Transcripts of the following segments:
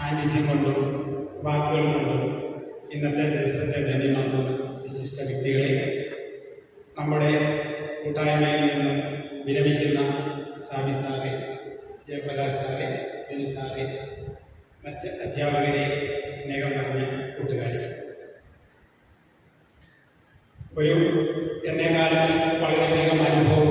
സാന്നിധ്യം കൊണ്ടും വാക്കുകൾ കൊണ്ടും ഇന്നത്തെ ദിവസത്തെ ധന്യമാണ് വിശിഷ്ട വ്യക്തികളെ നമ്മുടെ കൂട്ടായ്മയിൽ നിന്ന് വിരമിക്കുന്ന സാമി സാറെ ജയപ്രകാശ് സാറെ ബിനി സാറെ മറ്റ് അധ്യാപകരെ സ്നേഹം നിറഞ്ഞ കൂട്ടുകാരി. ഒരു എന്നെക്കാളും വളരെയധികം അനുഭവം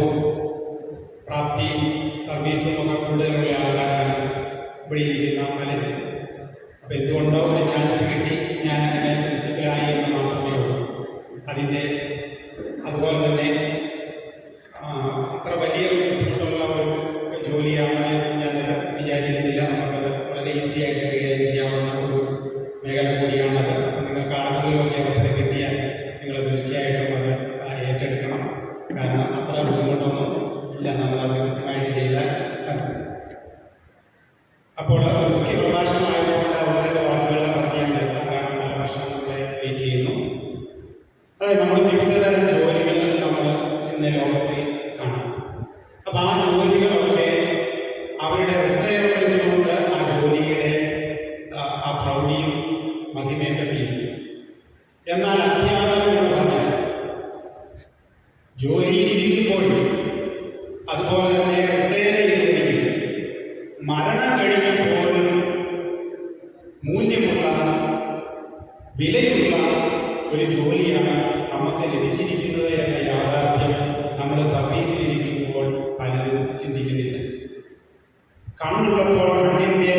കണ്ണുള്ളപ്പോൾ കണ്ണിൻ്റെ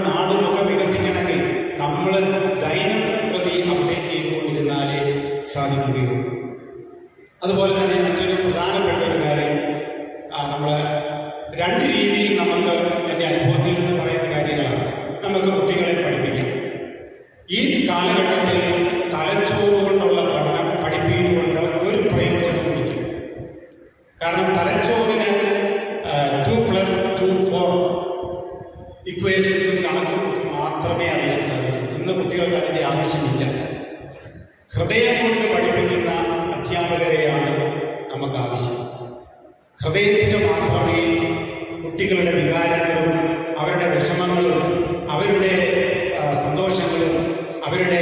നമ്മുടെ നാടുമൊക്കെ വികസിക്കണമെങ്കിൽ നമ്മൾ ദൈനം പ്രതി അപ്ഡേറ്റ് ചെയ്തുകൊണ്ടിരുന്നാലേ സാധിക്കുകയുള്ളൂ. അതുപോലെ തന്നെ മറ്റൊരു പ്രധാനപ്പെട്ട ഒരു കാര്യം നമ്മൾ രണ്ട് രീതിയിൽ നമുക്ക് എന്റെ അനുഭവത്തിൽ നിന്ന് പറയുന്ന കാര്യങ്ങളാണ്. നമുക്ക് കുട്ടികളെ പഠിപ്പിക്കാം. ഈ കാലഘട്ടത്തിൽ തലച്ചോറ് കൊണ്ടുള്ള പഠനം പഠിപ്പിക്കുന്നത് ഒരു പ്രയോജനവുമില്ല കാരണം തലച്ചോറിന് two plus two four equations മാത്രമേ അറിയാൻ സാധിക്കൂ. ഇന്ന് കുട്ടികൾക്ക് അതിന്റെ ആവശ്യമില്ല. ഹൃദയം കൊണ്ട് പഠിപ്പിക്കുന്ന അധ്യാപകരെയാണ് നമുക്ക് ആവശ്യം ഹൃദയത്തിന് മാത്രമേ കുട്ടികളുടെ വികാരങ്ങളും അവരുടെ വിഷമങ്ങളും അവരുടെ സന്തോഷങ്ങളും അവരുടെ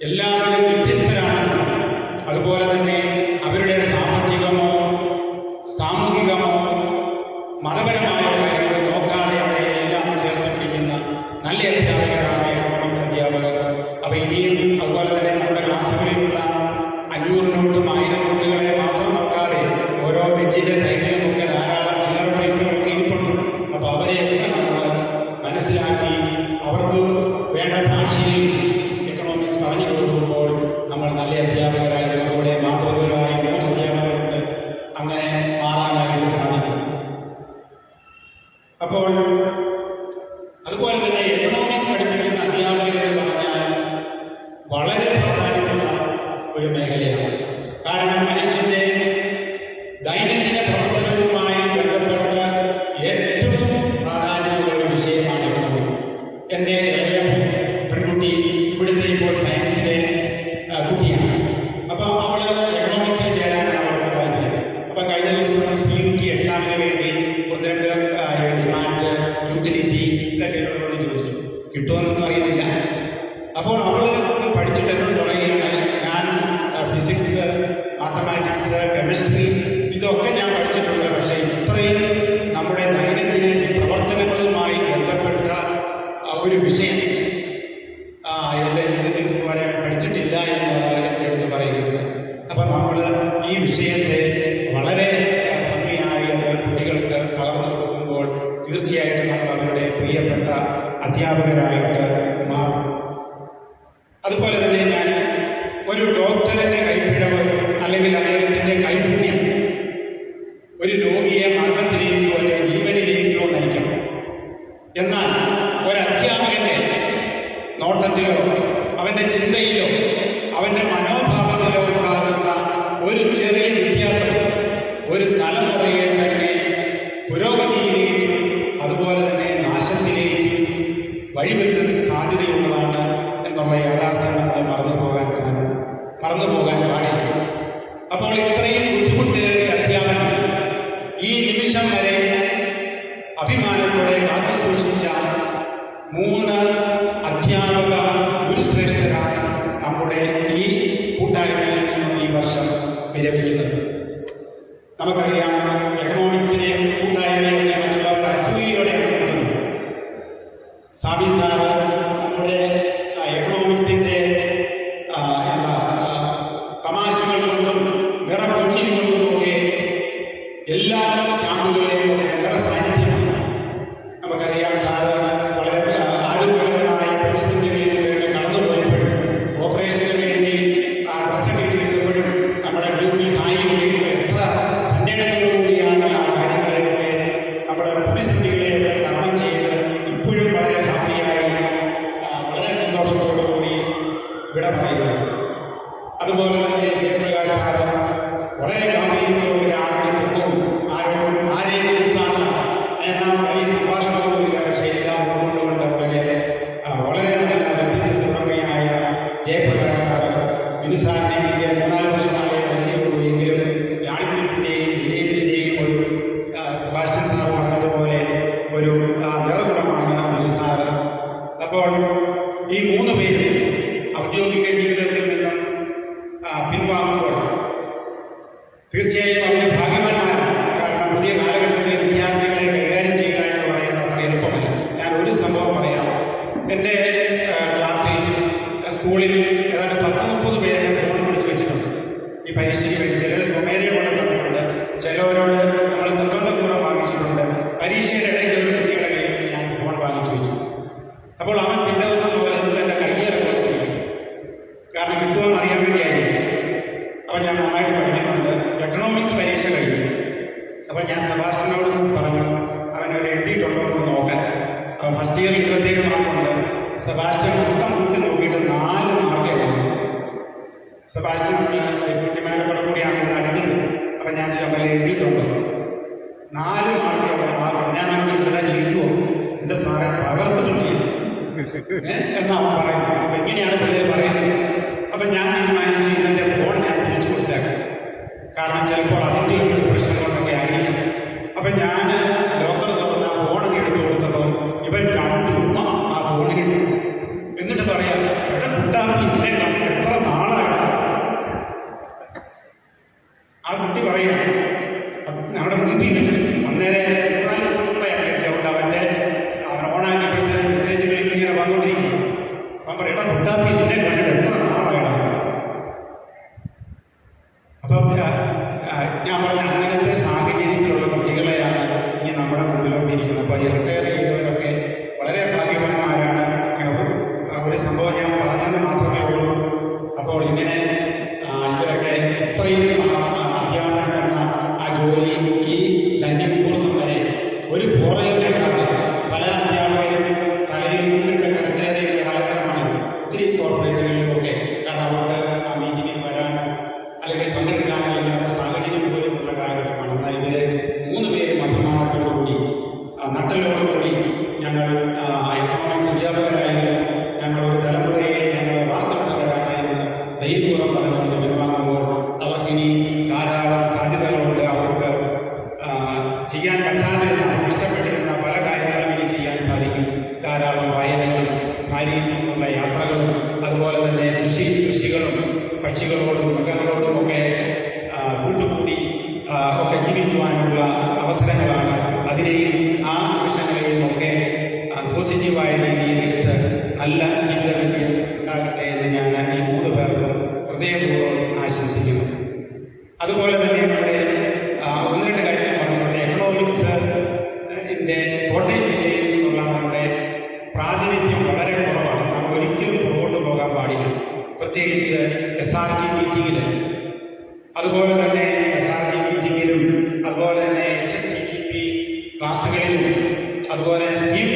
എല്ലാവരും മാത്തമാറ്റിക്സ് കെമിസ്ട്രി uh, ഇതൊക്കെ ഞാൻ പഠിച്ചിട്ടുണ്ട്. പക്ഷേ ഇത്രയും നമ്മുടെ ദൈനംദിന പ്രവർത്തനങ്ങളുമായി ബന്ധപ്പെട്ട ഒരു വിഷയം വഴിവെക്കുന്ന സാധ്യതയുള്ളതാണ് എന്നുള്ള യാഥാർത്ഥ്യം നമ്മൾ മറന്നു പോകാൻ സാധ്യത മറന്നു പോകാൻ പാടില്ല. അപ്പോൾ ഇത്രയും ബുദ്ധിമുട്ടേറിയ അധ്യാപനം ഈ നിമിഷം വരെ അഭിമാനത്തോടെ കാത്തു സൂക്ഷിച്ച മൂന്ന് അധ്യാപക ഗുരുശ്രേഷ്ഠരാണ് നമ്മുടെ ഈ കൂട്ടായ്മയിൽ നിന്നും ഈ വർഷം വിരമിക്കുന്നത്. നമുക്കറിയാം പറയുന്നുണ്ട് എക്കണോമിക്സ് പരീക്ഷ കഴിഞ്ഞു. അപ്പൊ ഞാൻ സെബാസ്റ്റ്യനോട് പറഞ്ഞു അവനൊരു എഴുതിയിട്ടുണ്ടോ എന്ന് നോക്കാൻ. അപ്പോൾ ഫസ്റ്റ് ഇയർ ഇരുപത്തേഴ് മാർക്കുണ്ട് സെബാസ്റ്റ്യൻ മൊത്തം കൂട്ടി നോക്കിയിട്ട് നാല് മാർക്കേ ഉള്ളൂ. ഡെപ്യൂട്ടി മാനേജറോട് കൂടിയാണ് അടുക്കുന്നത്. അപ്പൊ ഞാൻ ചോദിച്ചു എഴുതിയിട്ടുണ്ടോ? നാല് മാർക്ക് ഞാൻ അവൻ ചോദിച്ചാൽ ജയിക്കുമോ എന്റെ സാറെ തകർത്തിട്ടുണ്ട്? എന്നാണ് പറയുന്നത്. എങ്ങനെയാണ് പിള്ളേർ പറയുന്നത്. അപ്പൊ ഞാൻ ഇനി ധാരാളം സാധ്യതകളുണ്ട്. അവർക്ക് ചെയ്യാൻ പറ്റാതിരുന്ന അവർക്ക് ഇഷ്ടപ്പെട്ടിരുന്ന പല കാര്യങ്ങളും ഇനി ചെയ്യാൻ സാധിക്കും. ധാരാളം വായനകളും ഭാര്യയിൽ നിന്നുള്ള യാത്രകളും അതുപോലെ തന്നെ കൃഷി കൃഷികളും പക്ഷികളോടും മൃഗങ്ങളോടും ഒക്കെ കൂട്ടുകൂടി ഒക്കെ ജീവിക്കുവാനുള്ള അവസരങ്ങളാണ്. അതിനെയും ആ നിമിഷങ്ങളെയും ഒക്കെ പോസിറ്റീവായ രീതിയിൽ എടുത്ത് നല്ല ജീവിതവിധി ഉണ്ടാകട്ടെ എന്ന് ഞാൻ ഈ മൂന്ന് പേർക്കും ഹൃദയപൂർവം ആശംസിക്കുന്നു. അതുപോലെ തന്നെ നമ്മുടെ ഒന്ന് രണ്ട് കാര്യങ്ങൾ പറഞ്ഞുകൊണ്ട് എക്കണോമിക്സ് ഇന്റെ കോട്ടയം ജില്ലയിൽ നിന്നുള്ള നമ്മുടെ പ്രാതിനിധ്യം വളരെ കുറവാണ്. നാം ഒരിക്കലും പുറകോട്ട് പോകാൻ പാടില്ല. പ്രത്യേകിച്ച് എസ് ആർ ജി മീറ്റിങ്ങിൽ അതുപോലെ തന്നെ എസ് ആർ ജി മീറ്റിങ്ങിലും അതുപോലെ തന്നെ H S T T P ക്ലാസ്സുകളിലും അതുപോലെ സ്കീം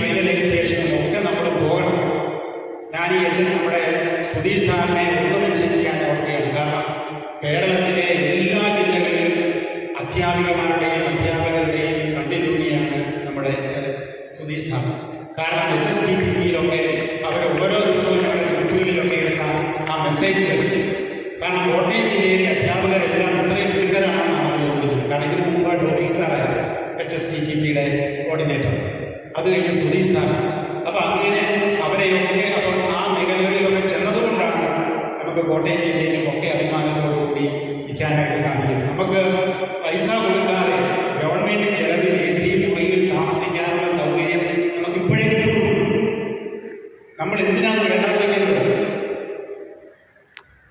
ടോമിക് സാറായിരുന്നു എച്ച് എസ് ടി ടി പിയുടെ കോർഡിനേറ്റർ അത് കഴിഞ്ഞ് സുധീഷ് സാർ. അപ്പൊ അങ്ങനെ അവരെയൊക്കെ അപ്പം ആ മേഖലകളിലൊക്കെ ചെന്നതുകൊണ്ടാണ് നമുക്ക് കോട്ടയം ജില്ലയിലും ഒക്കെ അഭിമാനത്തോടു കൂടി നിൽക്കാനായിട്ട് സാധിക്കും നമുക്ക് പൈസ കൊടുക്കാതെ ഗവൺമെന്റ് ചെലവിൽ എ സി മുറിയിൽ താമസിക്കാനുള്ള സൗകര്യം നമുക്ക് ഇപ്പോഴേ കിട്ടുള്ളൂ നമ്മൾ എന്തിനാണ് വേണ്ടാന്ന് വയ്ക്കുന്നത്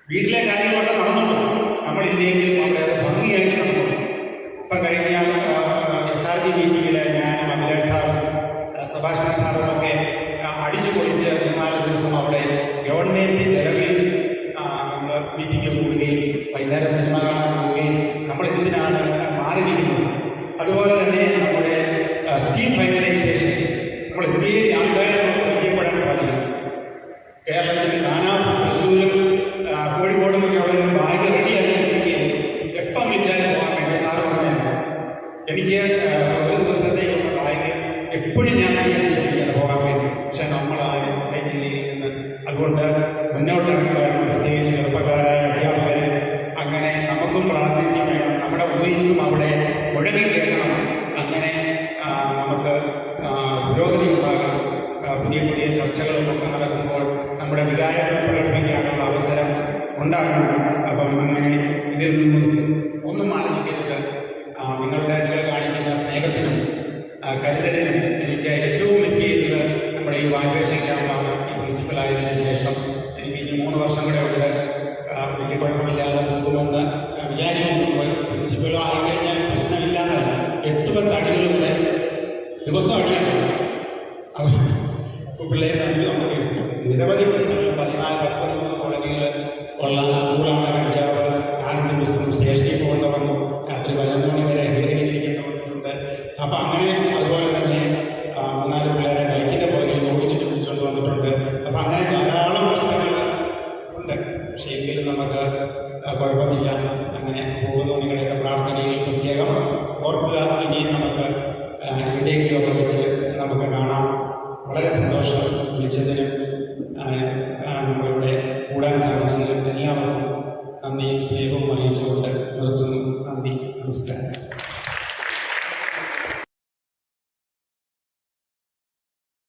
വീട്ടിലെ കാര്യങ്ങളൊക്കെ നടന്നോളൂ. നമ്മളില്ലെങ്കിലും അവിടെ ഭംഗിയായിട്ട് നടന്നു ഇപ്പം കഴിഞ്ഞ എസ് ആർ ജി മീറ്റിങ്ങിൽ ഞാനും അഭിലാഷ് സാറും സെബാസ്റ്റ്യൻ സാറും ഒക്കെ അടിച്ചു പൊളിച്ച് നാല് ദിവസം അവിടെ ഗവൺമെന്റ് ചെലവിൽ നമ്മൾ മീറ്റിംഗ് കൂടുകയും വൈകുന്നേരം സിനിമ കാണാൻ പോവുകയും നമ്മൾ എന്തിനാണ് മാറി അതുപോലെ തന്നെ നമ്മുടെ സ്കീം ഫൈനലൈസേഷൻ നമ്മൾ ഇന്ത്യയിൽ ആൾക്കാരെ പുതിയ പുതിയ ചർച്ചകളും ഒക്കെ നടക്കുമ്പോൾ നമ്മുടെ വികാരങ്ങൾ പ്രകടിപ്പിക്കാനുള്ള അവസരം ഉണ്ടാകണം. അപ്പം അങ്ങനെ ഇതിൽ നിന്നും ഒന്നും ആലോചിക്കരുത്. നിങ്ങളുടെ നിങ്ങൾ കാണിക്കുന്ന സ്നേഹത്തിനും കരുതലിനും എനിക്ക് ഏറ്റവും മിസ് ചെയ്യുന്നത് നമ്മുടെ ഈ വാല്വേഷൻ ക്യാമ്പാണ്. ഈ പ്രിൻസിപ്പലായതിനു ശേഷം എനിക്ക് ഇനി മൂന്ന് വർഷം കൂടെ ഉണ്ട്. വലിയ കുഴപ്പമില്ലാതെ പോകുമെന്ന് വിചാരിക്കുന്നു. പ്രിൻസിപ്പൽ ആയിക്കഴിഞ്ഞാൽ പ്രശ്നമില്ലാന്നല്ല. എട്ട് പത്ത് അടികൾ വരെ ദിവസം അടിയാണ് പിള്ളേർ തമ്മിൽ നമുക്ക് നിരവധി പ്രശ്നങ്ങൾ പതിനാല് പത്ത് പതിമൂന്ന് കോളേജുകൾ ഉള്ള സ്കൂളാണ് കഞ്ചാവ് ആനന്ദ പുസ്തകം സ്റ്റേഷനിൽ പോകേണ്ട വന്നു രാത്രി പതിനൊന്ന് മണി വരെ ഹിയറിംഗ് ഇരിക്കേണ്ട വന്നിട്ടുണ്ട് അപ്പം അങ്ങനെ അതുപോലെ തന്നെ മൂന്നാൽ പിള്ളേരെ ബൈക്കിന്റെ പുറകിൽ ഓടിച്ചിട്ട് പിടിച്ചുകൊണ്ട് വന്നിട്ടുണ്ട്. അപ്പം അങ്ങനെ ധാരാളം പ്രശ്നങ്ങൾ ഉണ്ട്. പക്ഷേ എങ്കിലും നമുക്ക് കുഴപ്പമില്ല. അങ്ങനെ പോകുന്നു. നിങ്ങളുടെയൊക്കെ പ്രാർത്ഥനയിൽ പ്രത്യേകം ഓർക്കുക. ഇനിയും നമുക്ക് എവിടെയെങ്കിലുമൊക്കെ വെച്ച് നമുക്ക് കാണാം. വളരെ സന്തോഷം വിളിച്ചതിനും നമ്മളിവിടെ കൂടാൻ സാധിച്ചതിനും എല്ലാവർക്കും നന്ദിയും സ്നേഹവും അറിയിച്ചുകൊണ്ട് നിർത്തുന്നു. നന്ദി നമസ്കാരം.